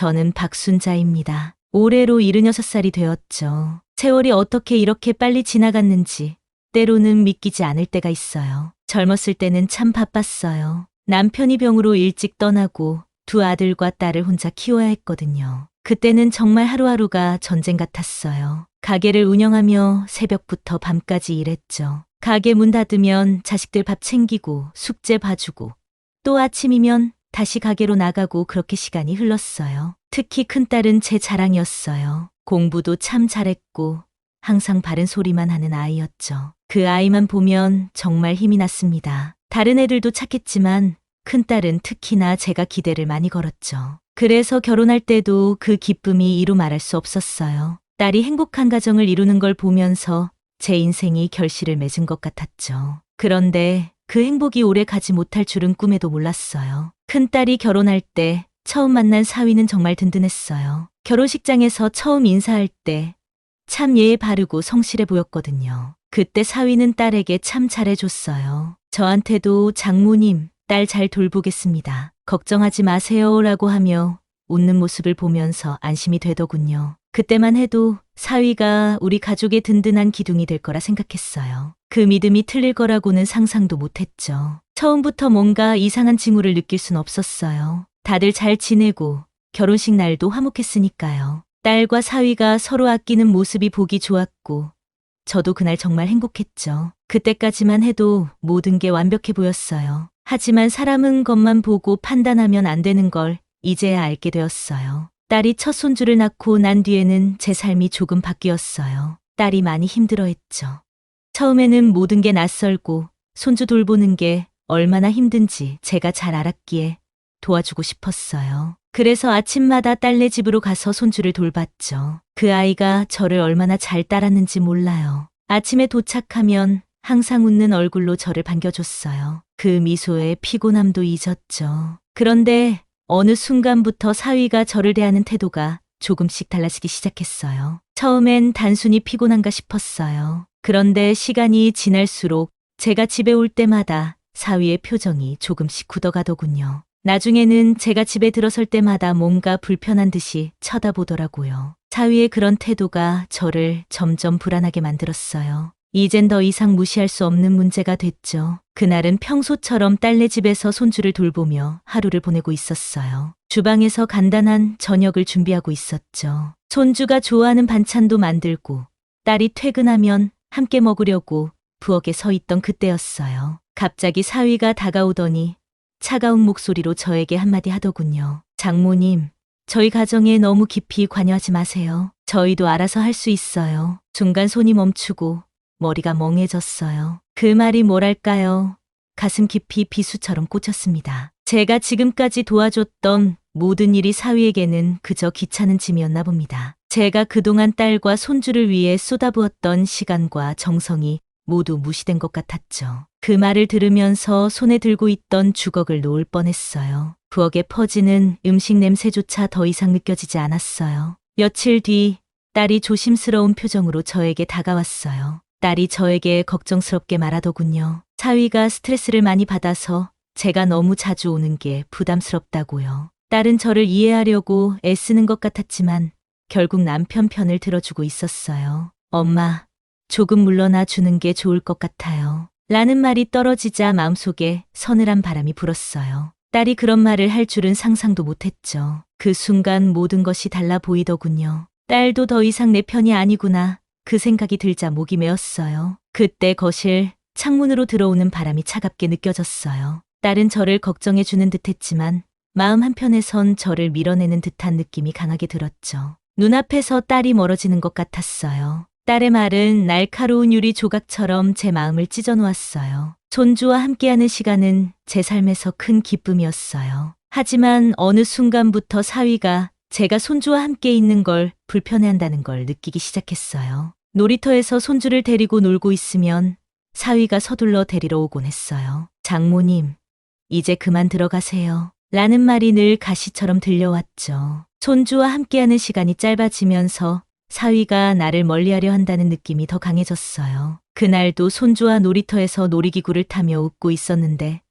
저는 박순자입니다. 올해로 76살이 되었죠. 세월이 어떻게 이렇게 빨리 지나갔는지 때로는 믿기지 않을 때가 있어요. 젊었을 때는 참 바빴어요. 남편이 병으로 일찍 떠나고 두 아들과 딸을 혼자 키워야 했거든요. 그때는 정말 하루하루가 전쟁 같았어요. 가게를 운영하며 새벽부터 밤까지 일했죠. 가게 문 닫으면 자식들 밥 챙기고 숙제 봐주고 또 아침이면 다시 가게로 나가고 그렇게 시간이 흘렀어요. 특히 큰딸은 제 자랑이었어요. 공부도 참 잘했고 항상 바른 소리만 하는 아이였죠. 그 아이만 보면 정말 힘이 났습니다. 다른 애들도 착했지만 큰딸은 특히나 제가 기대를 많이 걸었죠. 그래서 결혼할 때도 그 기쁨이 이루 말할 수 없었어요. 딸이 행복한 가정을 이루는 걸 보면서 제 인생이 결실을 맺은 것 같았죠. 그런데 그 행복이 오래 가지 못할 줄은 꿈에도 몰랐어요. 큰딸이 결혼할 때 처음 만난 사위는 정말 든든했어요. 결혼식장에서 처음 인사할 때 참 예의 바르고 성실해 보였거든요. 그때 사위는 딸에게 참 잘해줬어요. 저한테도 장모님, 딸 잘 돌보겠습니다. 걱정하지 마세요. 라고 하며 웃는 모습을 보면서 안심이 되더군요. 그때만 해도 사위가 우리 가족의 든든한 기둥이 될 거라 생각했어요. 그 믿음이 틀릴 거라고는 상상도 못했죠. 처음부터 뭔가 이상한 징후를 느낄 순 없었어요. 다들 잘 지내고 결혼식 날도 화목했으니까요. 딸과 사위가 서로 아끼는 모습이 보기 좋았고 저도 그날 정말 행복했죠. 그때까지만 해도 모든 게 완벽해 보였어요. 하지만 사람은 것만 보고 판단하면 안 되는 걸 이제야 알게 되었어요. 딸이 첫 손주를 낳고 난 뒤에는 제 삶이 조금 바뀌었어요. 딸이 많이 힘들어했죠. 처음에는 모든 게 낯설고 손주 돌보는 게 얼마나 힘든지 제가 잘 알았기에 도와주고 싶었어요. 그래서 아침마다 딸네 집으로 가서 손주를 돌봤죠. 그 아이가 저를 얼마나 잘 따랐는지 몰라요. 아침에 도착하면 항상 웃는 얼굴로 저를 반겨줬어요. 그 미소에 피곤함도 잊었죠. 그런데 어느 순간부터 사위가 저를 대하는 태도가 조금씩 달라지기 시작했어요. 처음엔 단순히 피곤한가 싶었어요. 그런데 시간이 지날수록 제가 집에 올 때마다 사위의 표정이 조금씩 굳어가더군요. 나중에는 제가 집에 들어설 때마다 뭔가 불편한 듯이 쳐다보더라고요. 사위의 그런 태도가 저를 점점 불안하게 만들었어요. 이젠 더 이상 무시할 수 없는 문제가 됐죠. 그날은 평소처럼 딸네 집에서 손주를 돌보며 하루를 보내고 있었어요. 주방에서 간단한 저녁을 준비하고 있었죠. 손주가 좋아하는 반찬도 만들고 딸이 퇴근하면 함께 먹으려고 부엌에 서 있던 그때였어요. 갑자기 사위가 다가오더니 차가운 목소리로 저에게 한마디 하더군요. 장모님, 저희 가정에 너무 깊이 관여하지 마세요. 저희도 알아서 할 수 있어요. 순간 손이 멈추고 머리가 멍해졌어요. 그 말이 뭐랄까요? 가슴 깊이 비수처럼 꽂혔습니다. 제가 지금까지 도와줬던 모든 일이 사위에게는 그저 귀찮은 짐이었나 봅니다. 제가 그동안 딸과 손주를 위해 쏟아부었던 시간과 정성이 모두 무시된 것 같았죠. 그 말을 들으면서 손에 들고 있던 주걱을 놓을 뻔했어요. 부엌에 퍼지는 음식 냄새조차 더 이상 느껴지지 않았어요. 며칠 뒤 딸이 조심스러운 표정으로 저에게 다가왔어요. 딸이 저에게 걱정스럽게 말하더군요. 사위가 스트레스를 많이 받아서 제가 너무 자주 오는 게 부담스럽다고요. 딸은 저를 이해하려고 애쓰는 것 같았지만 결국 남편 편을 들어주고 있었어요. 엄마, 조금 물러나 주는 게 좋을 것 같아요. 라는 말이 떨어지자 마음속에 서늘한 바람이 불었어요. 딸이 그런 말을 할 줄은 상상도 못했죠. 그 순간 모든 것이 달라 보이더군요. 딸도 더 이상 내 편이 아니구나. 그 생각이 들자 목이 메었어요. 그때 거실 창문으로 들어오는 바람이 차갑게 느껴졌어요. 딸은 저를 걱정해 주는 듯 했지만 마음 한편에선 저를 밀어내는 듯한 느낌이 강하게 들었죠. 눈앞에서 딸이 멀어지는 것 같았어요. 딸의 말은 날카로운 유리 조각처럼 제 마음을 찢어 놓았어요. 손주와 함께하는 시간은 제 삶에서 큰 기쁨이었어요. 하지만 어느 순간부터 사위가 제가 손주와 함께 있는 걸 불편해한다는 걸 느끼기 시작했어요. 놀이터에서 손주를 데리고 놀고 있으면 사위가 서둘러 데리러 오곤 했어요. 장모님, 이제 그만 들어가세요. 라는 말이 늘 가시처럼 들려왔죠. 손주와 함께하는 시간이 짧아지면서 사위가 나를 멀리하려 한다는 느낌이 더 강해졌어요. 그날도 손주와 놀이터에서 놀이기구를 타며 웃고 있었는데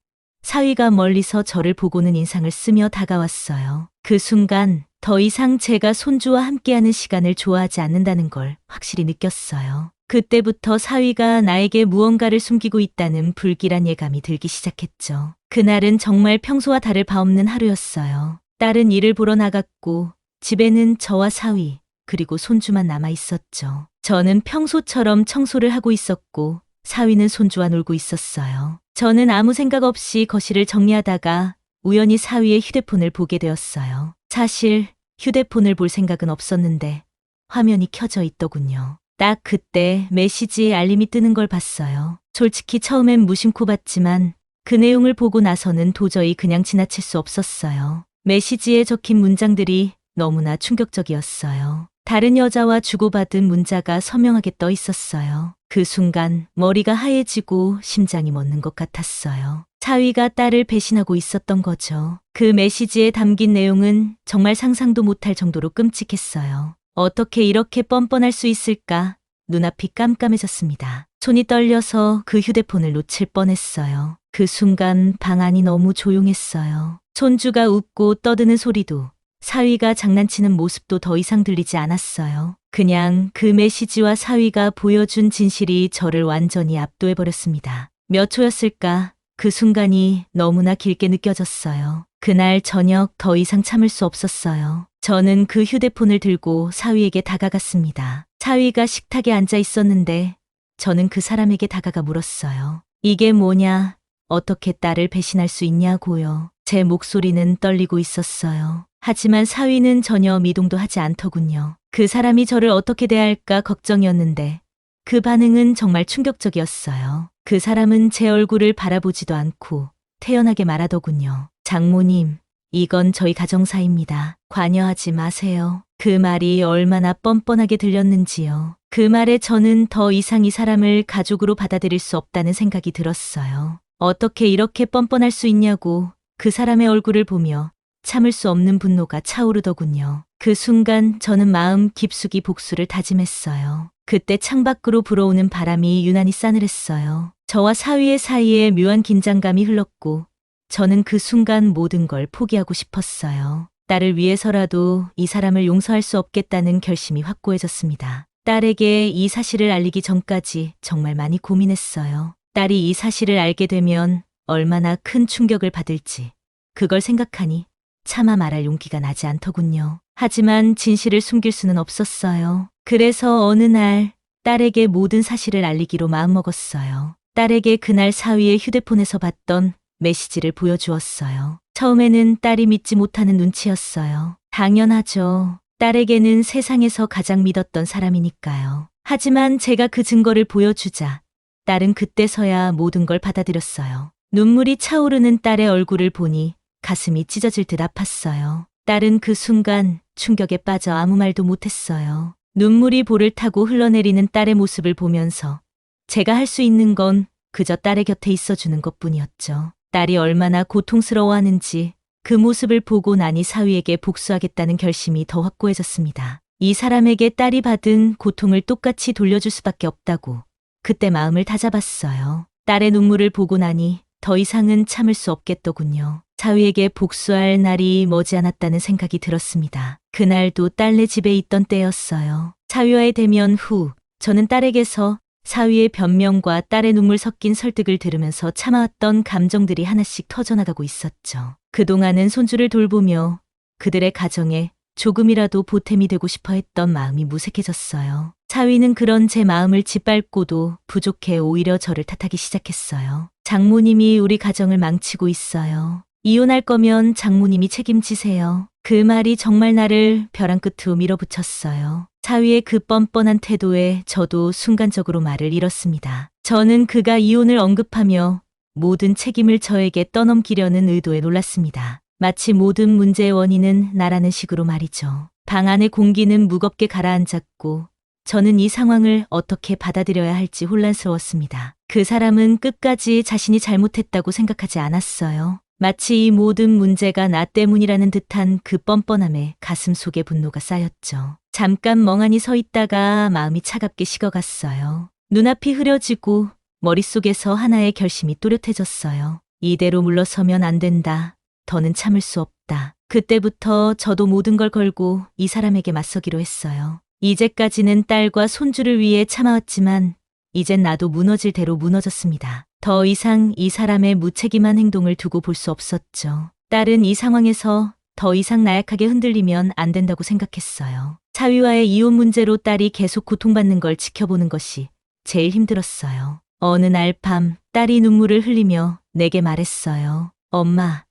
사위가 멀리서 저를 보고는 인상을 쓰며 다가왔어요. 그 순간 더 이상 제가 손주와 함께하는 시간을 좋아하지 않는다는 걸 확실히 느꼈어요. 그때부터 사위가 나에게 무언가를 숨기고 있다는 불길한 예감이 들기 시작했죠. 그날은 정말 평소와 다를 바 없는 하루였어요. 딸은 일을 보러 나갔고 집에는 저와 사위 그리고 손주만 남아 있었죠. 저는 평소처럼 청소를 하고 있었고 사위는 손주와 놀고 있었어요. 저는 아무 생각 없이 거실을 정리하다가 우연히 사위의 휴대폰을 보게 되었어요. 사실 휴대폰을 볼 생각은 없었는데 화면이 켜져 있더군요. 딱 그때 메시지에 알림이 뜨는 걸 봤어요. 솔직히 처음엔 무심코 봤지만 그 내용을 보고 나서는 도저히 그냥 지나칠 수 없었어요. 메시지에 적힌 문장들이 너무나 충격적이었어요. 다른 여자와 주고받은 문자가 선명하게 떠 있었어요. 그 순간 머리가 하얘지고 심장이 멎는 것 같았어요. 사위가 딸을 배신하고 있었던 거죠. 그 메시지에 담긴 내용은 정말 상상도 못할 정도로 끔찍했어요. 어떻게 이렇게 뻔뻔할 수 있을까? 눈앞이 깜깜해졌습니다. 손이 떨려서 그 휴대폰을 놓칠 뻔했어요. 그 순간 방 안이 너무 조용했어요. 손주가 웃고 떠드는 소리도 사위가 장난치는 모습도 더 이상 들리지 않았어요. 그냥 그 메시지와 사위가 보여준 진실이 저를 완전히 압도해버렸습니다. 몇 초였을까? 그 순간이 너무나 길게 느껴졌어요. 그날 저녁 더 이상 참을 수 없었어요. 저는 그 휴대폰을 들고 사위에게 다가갔습니다. 사위가 식탁에 앉아 있었는데 저는 그 사람에게 다가가 물었어요. 이게 뭐냐? 어떻게 딸을 배신할 수 있냐고요. 제 목소리는 떨리고 있었어요. 하지만 사위는 전혀 미동도 하지 않더군요. 그 사람이 저를 어떻게 대할까 걱정이었는데 그 반응은 정말 충격적이었어요. 그 사람은 제 얼굴을 바라보지도 않고 태연하게 말하더군요. 장모님, 이건 저희 가정사입니다. 관여하지 마세요. 그 말이 얼마나 뻔뻔하게 들렸는지요. 그 말에 저는 더 이상 이 사람을 가족으로 받아들일 수 없다는 생각이 들었어요. 어떻게 이렇게 뻔뻔할 수 있냐고 그 사람의 얼굴을 보며 참을 수 없는 분노가 차오르더군요. 그 순간 저는 마음 깊숙이 복수를 다짐했어요. 그때 창밖으로 불어오는 바람이 유난히 싸늘했어요. 저와 사위의 사이에 묘한 긴장감이 흘렀고 저는 그 순간 모든 걸 포기하고 싶었어요. 딸을 위해서라도 이 사람을 용서할 수 없겠다는 결심이 확고해졌습니다. 딸에게 이 사실을 알리기 전까지 정말 많이 고민했어요. 딸이 이 사실을 알게 되면 얼마나 큰 충격을 받을지 그걸 생각하니 차마 말할 용기가 나지 않더군요. 하지만 진실을 숨길 수는 없었어요. 그래서 어느 날 딸에게 모든 사실을 알리기로 마음먹었어요. 딸에게 그날 사위의 휴대폰에서 봤던 메시지를 보여주었어요. 처음에는 딸이 믿지 못하는 눈치였어요. 당연하죠. 딸에게는 세상에서 가장 믿었던 사람이니까요. 하지만 제가 그 증거를 보여주자 딸은 그때서야 모든 걸 받아들였어요. 눈물이 차오르는 딸의 얼굴을 보니 가슴이 찢어질 듯 아팠어요. 딸은 그 순간 충격에 빠져 아무 말도 못했어요. 눈물이 볼을 타고 흘러내리는 딸의 모습을 보면서 제가 할 수 있는 건 그저 딸의 곁에 있어주는 것 뿐이었죠. 딸이 얼마나 고통스러워하는지 그 모습을 보고 나니 사위에게 복수하겠다는 결심이 더 확고해졌습니다. 이 사람에게 딸이 받은 고통을 똑같이 돌려줄 수밖에 없다고 그때 마음을 다잡았어요. 딸의 눈물을 보고 나니 더 이상은 참을 수 없겠더군요. 사위에게 복수할 날이 머지않았다는 생각이 들었습니다. 그날도 딸네 집에 있던 때였어요. 사위와의 대면 후 저는 딸에게서 사위의 변명과 딸의 눈물 섞인 설득을 들으면서 참아왔던 감정들이 하나씩 터져나가고 있었죠. 그동안은 손주를 돌보며 그들의 가정에 조금이라도 보탬이 되고 싶어 했던 마음이 무색해졌어요. 사위는 그런 제 마음을 짓밟고도 부족해 오히려 저를 탓하기 시작했어요. 장모님이 우리 가정을 망치고 있어요. 이혼할 거면 장모님이 책임지세요. 그 말이 정말 나를 벼랑 끝으로 밀어붙였어요. 사위의 그 뻔뻔한 태도에 저도 순간적으로 말을 잃었습니다. 저는 그가 이혼을 언급하며 모든 책임을 저에게 떠넘기려는 의도에 놀랐습니다. 마치 모든 문제의 원인은 나라는 식으로 말이죠. 방 안의 공기는 무겁게 가라앉았고 저는 이 상황을 어떻게 받아들여야 할지 혼란스러웠습니다. 그 사람은 끝까지 자신이 잘못했다고 생각하지 않았어요. 마치 이 모든 문제가 나 때문이라는 듯한 그 뻔뻔함에 가슴 속에 분노가 쌓였죠. 잠깐 멍하니 서 있다가 마음이 차갑게 식어갔어요. 눈앞이 흐려지고 머릿속에서 하나의 결심이 또렷해졌어요. 이대로 물러서면 안 된다. 더는 참을 수 없다. 그때부터 저도 모든 걸 걸고 이 사람에게 맞서기로 했어요. 이제까지는 딸과 손주를 위해 참아왔지만 이젠 나도 무너질 대로 무너졌습니다. 더 이상 이 사람의 무책임한 행동을 두고 볼 수 없었죠. 딸은 이 상황에서 더 이상 나약하게 흔들리면 안 된다고 생각했어요. 차위와의 이혼 문제로 딸이 계속 고통받는 걸 지켜보는 것이 제일 힘들었어요. 어느 날 밤 딸이 눈물을 흘리며 내게 말했어요. 엄마,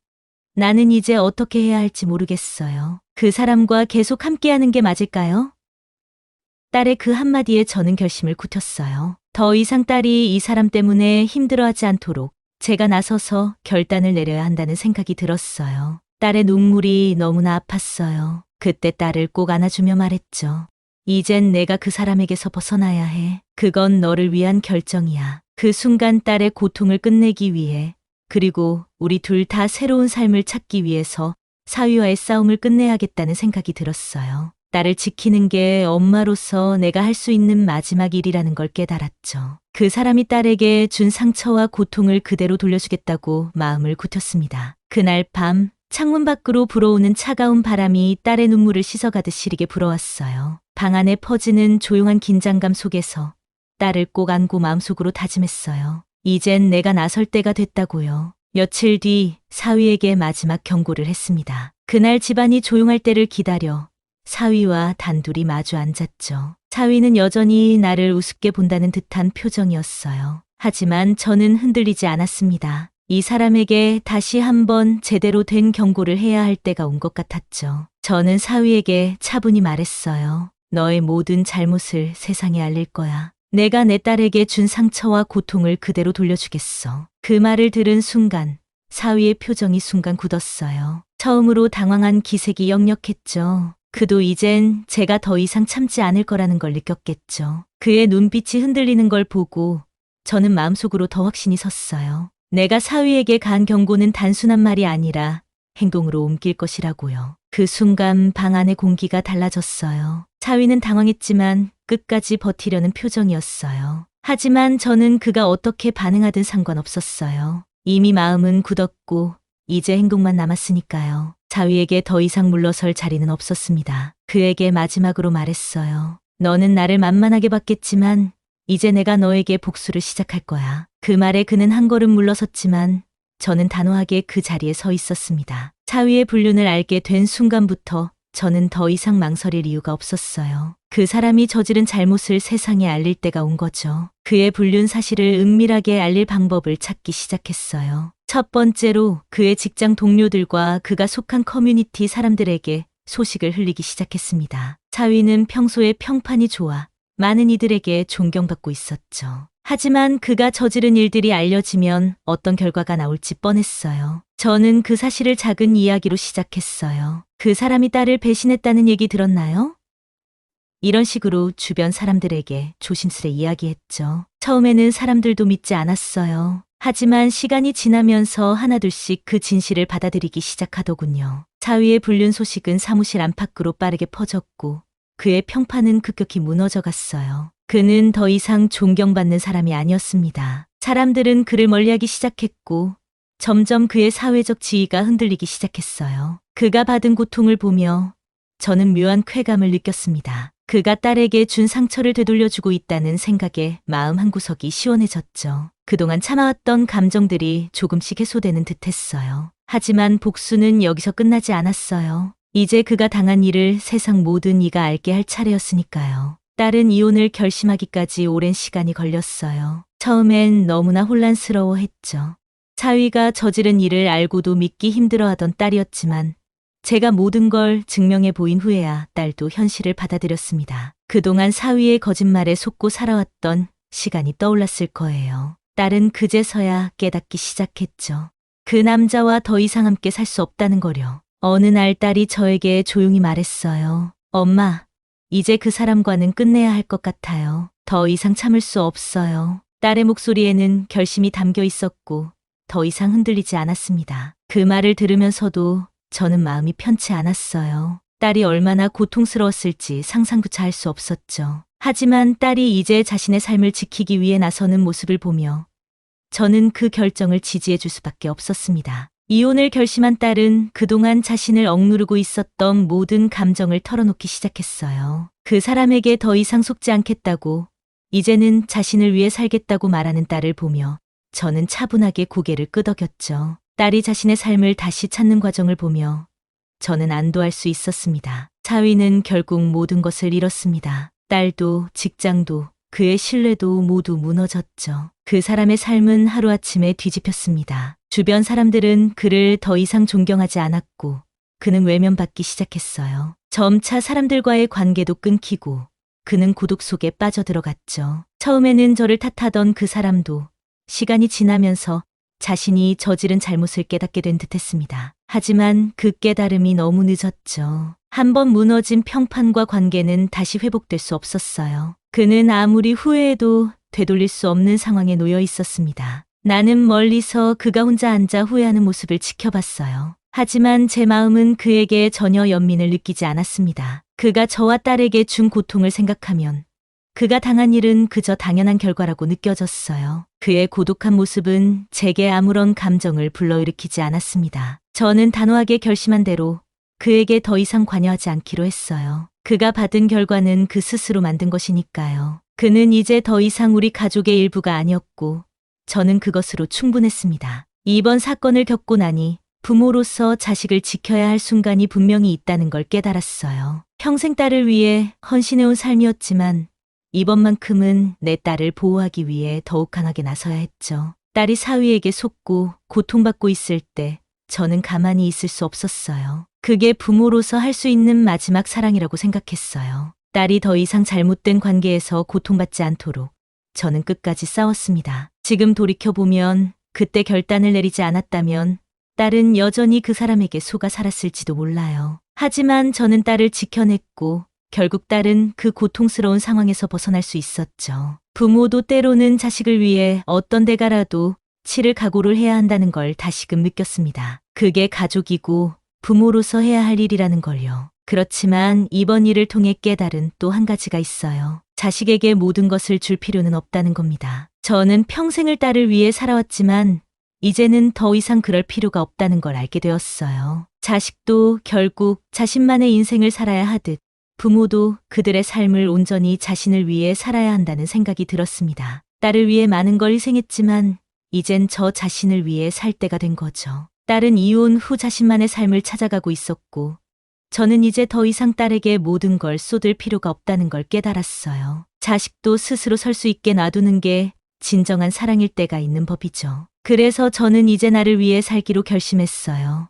나는 이제 어떻게 해야 할지 모르겠어요. 그 사람과 계속 함께하는 게 맞을까요? 딸의 그 한마디에 저는 결심을 굳혔어요. 더 이상 딸이 이 사람 때문에 힘들어하지 않도록 제가 나서서 결단을 내려야 한다는 생각이 들었어요. 딸의 눈물이 너무나 아팠어요. 그때 딸을 꼭 안아주며 말했죠. 이젠 내가 그 사람에게서 벗어나야 해. 그건 너를 위한 결정이야. 그 순간 딸의 고통을 끝내기 위해 그리고 우리 둘 다 새로운 삶을 찾기 위해서 사위와의 싸움을 끝내야겠다는 생각이 들었어요. 딸을 지키는 게 엄마로서 내가 할 수 있는 마지막 일이라는 걸 깨달았죠. 그 사람이 딸에게 준 상처와 고통을 그대로 돌려주겠다고 마음을 굳혔습니다. 그날 밤 창문 밖으로 불어오는 차가운 바람이 딸의 눈물을 씻어가듯 시리게 불어왔어요. 방 안에 퍼지는 조용한 긴장감 속에서 딸을 꼭 안고 마음속으로 다짐했어요. 이젠 내가 나설 때가 됐다고요. 며칠 뒤 사위에게 마지막 경고를 했습니다. 그날 집안이 조용할 때를 기다려 사위와 단둘이 마주 앉았죠. 사위는 여전히 나를 우습게 본다는 듯한 표정이었어요. 하지만 저는 흔들리지 않았습니다. 이 사람에게 다시 한번 제대로 된 경고를 해야 할 때가 온 것 같았죠. 저는 사위에게 차분히 말했어요. 너의 모든 잘못을 세상에 알릴 거야. 내가 내 딸에게 준 상처와 고통을 그대로 돌려주겠어. 그 말을 들은 순간 사위의 표정이 순간 굳었어요. 처음으로 당황한 기색이 역력했죠. 그도 이젠 제가 더 이상 참지 않을 거라는 걸 느꼈겠죠. 그의 눈빛이 흔들리는 걸 보고 저는 마음속으로 더 확신이 섰어요. 내가 사위에게 간 경고는 단순한 말이 아니라 행동으로 옮길 것이라고요. 그 순간 방 안의 공기가 달라졌어요. 사위는 당황했지만 끝까지 버티려는 표정이었어요. 하지만 저는 그가 어떻게 반응하든 상관없었어요. 이미 마음은 굳었고 이제 행동만 남았으니까요. 사위에게 더 이상 물러설 자리는 없었습니다. 그에게 마지막으로 말했어요. 너는 나를 만만하게 봤겠지만 이제 내가 너에게 복수를 시작할 거야. 그 말에 그는 한 걸음 물러섰지만 저는 단호하게 그 자리에 서 있었습니다. 사위의 불륜을 알게 된 순간부터 저는 더 이상 망설일 이유가 없었어요. 그 사람이 저지른 잘못을 세상에 알릴 때가 온 거죠. 그의 불륜 사실을 은밀하게 알릴 방법을 찾기 시작했어요. 첫 번째로 그의 직장 동료들과 그가 속한 커뮤니티 사람들에게 소식을 흘리기 시작했습니다. 사위는 평소에 평판이 좋아 많은 이들에게 존경받고 있었죠. 하지만 그가 저지른 일들이 알려지면 어떤 결과가 나올지 뻔했어요. 저는 그 사실을 작은 이야기로 시작했어요. 그 사람이 딸을 배신했다는 얘기 들었나요? 이런 식으로 주변 사람들에게 조심스레 이야기했죠. 처음에는 사람들도 믿지 않았어요. 하지만 시간이 지나면서 하나둘씩 그 진실을 받아들이기 시작하더군요. 사위의 불륜 소식은 사무실 안팎으로 빠르게 퍼졌고 그의 평판은 급격히 무너져 갔어요. 그는 더 이상 존경받는 사람이 아니었습니다. 사람들은 그를 멀리하기 시작했고 점점 그의 사회적 지위가 흔들리기 시작했어요. 그가 받은 고통을 보며 저는 묘한 쾌감을 느꼈습니다. 그가 딸에게 준 상처를 되돌려주고 있다는 생각에 마음 한구석이 시원해졌죠. 그동안 참아왔던 감정들이 조금씩 해소되는 듯 했어요. 하지만 복수는 여기서 끝나지 않았어요. 이제 그가 당한 일을 세상 모든 이가 알게 할 차례였으니까요. 딸은 이혼을 결심하기까지 오랜 시간이 걸렸어요. 처음엔 너무나 혼란스러워 했죠. 사위가 저지른 일을 알고도 믿기 힘들어하던 딸이었지만 제가 모든 걸 증명해 보인 후에야 딸도 현실을 받아들였습니다. 그동안 사위의 거짓말에 속고 살아왔던 시간이 떠올랐을 거예요. 딸은 그제서야 깨닫기 시작했죠. 그 남자와 더 이상 함께 살 수 없다는 거려. 어느 날 딸이 저에게 조용히 말했어요. 엄마, 이제 그 사람과는 끝내야 할 것 같아요. 더 이상 참을 수 없어요. 딸의 목소리에는 결심이 담겨 있었고 더 이상 흔들리지 않았습니다. 그 말을 들으면서도 저는 마음이 편치 않았어요. 딸이 얼마나 고통스러웠을지 상상조차 할 수 없었죠. 하지만 딸이 이제 자신의 삶을 지키기 위해 나서는 모습을 보며 저는 그 결정을 지지해 줄 수밖에 없었습니다. 이혼을 결심한 딸은 그동안 자신을 억누르고 있었던 모든 감정을 털어놓기 시작했어요. 그 사람에게 더 이상 속지 않겠다고, 이제는 자신을 위해 살겠다고 말하는 딸을 보며 저는 차분하게 고개를 끄덕였죠. 딸이 자신의 삶을 다시 찾는 과정을 보며 저는 안도할 수 있었습니다. 차위는 결국 모든 것을 잃었습니다. 딸도 직장도 그의 신뢰도 모두 무너졌죠. 그 사람의 삶은 하루아침에 뒤집혔습니다. 주변 사람들은 그를 더 이상 존경하지 않았고 그는 외면받기 시작했어요. 점차 사람들과의 관계도 끊기고 그는 고독 속에 빠져들어갔죠. 처음에는 저를 탓하던 그 사람도 시간이 지나면서 자신이 저지른 잘못을 깨닫게 된 듯했습니다. 하지만 그 깨달음이 너무 늦었죠. 한번 무너진 평판과 관계는 다시 회복될 수 없었어요. 그는 아무리 후회해도 되돌릴 수 없는 상황에 놓여 있었습니다. 나는 멀리서 그가 혼자 앉아 후회하는 모습을 지켜봤어요. 하지만 제 마음은 그에게 전혀 연민을 느끼지 않았습니다. 그가 저와 딸에게 준 고통을 생각하면 그가 당한 일은 그저 당연한 결과라고 느껴졌어요. 그의 고독한 모습은 제게 아무런 감정을 불러일으키지 않았습니다. 저는 단호하게 결심한 대로 그에게 더 이상 관여하지 않기로 했어요. 그가 받은 결과는 그 스스로 만든 것이니까요. 그는 이제 더 이상 우리 가족의 일부가 아니었고, 저는 그것으로 충분했습니다. 이번 사건을 겪고 나니 부모로서 자식을 지켜야 할 순간이 분명히 있다는 걸 깨달았어요. 평생 딸을 위해 헌신해온 삶이었지만 이번만큼은 내 딸을 보호하기 위해 더욱 강하게 나서야 했죠. 딸이 사위에게 속고 고통받고 있을 때 저는 가만히 있을 수 없었어요. 그게 부모로서 할 수 있는 마지막 사랑이라고 생각했어요. 딸이 더 이상 잘못된 관계에서 고통받지 않도록 저는 끝까지 싸웠습니다. 지금 돌이켜보면 그때 결단을 내리지 않았다면 딸은 여전히 그 사람에게 속아 살았을지도 몰라요. 하지만 저는 딸을 지켜냈고 결국 딸은 그 고통스러운 상황에서 벗어날 수 있었죠. 부모도 때로는 자식을 위해 어떤 대가라도 치를 각오를 해야 한다는 걸 다시금 느꼈습니다. 그게 가족이고 부모로서 해야 할 일이라는 걸요. 그렇지만 이번 일을 통해 깨달은 또 한 가지가 있어요. 자식에게 모든 것을 줄 필요는 없다는 겁니다. 저는 평생을 딸을 위해 살아왔지만 이제는 더 이상 그럴 필요가 없다는 걸 알게 되었어요. 자식도 결국 자신만의 인생을 살아야 하듯 부모도 그들의 삶을 온전히 자신을 위해 살아야 한다는 생각이 들었습니다. 딸을 위해 많은 걸 희생했지만 이젠 저 자신을 위해 살 때가 된 거죠. 딸은 이혼 후 자신만의 삶을 찾아가고 있었고 저는 이제 더 이상 딸에게 모든 걸 쏟을 필요가 없다는 걸 깨달았어요. 자식도 스스로 설 수 있게 놔두는 게 진정한 사랑일 때가 있는 법이죠. 그래서 저는 이제 나를 위해 살기로 결심했어요.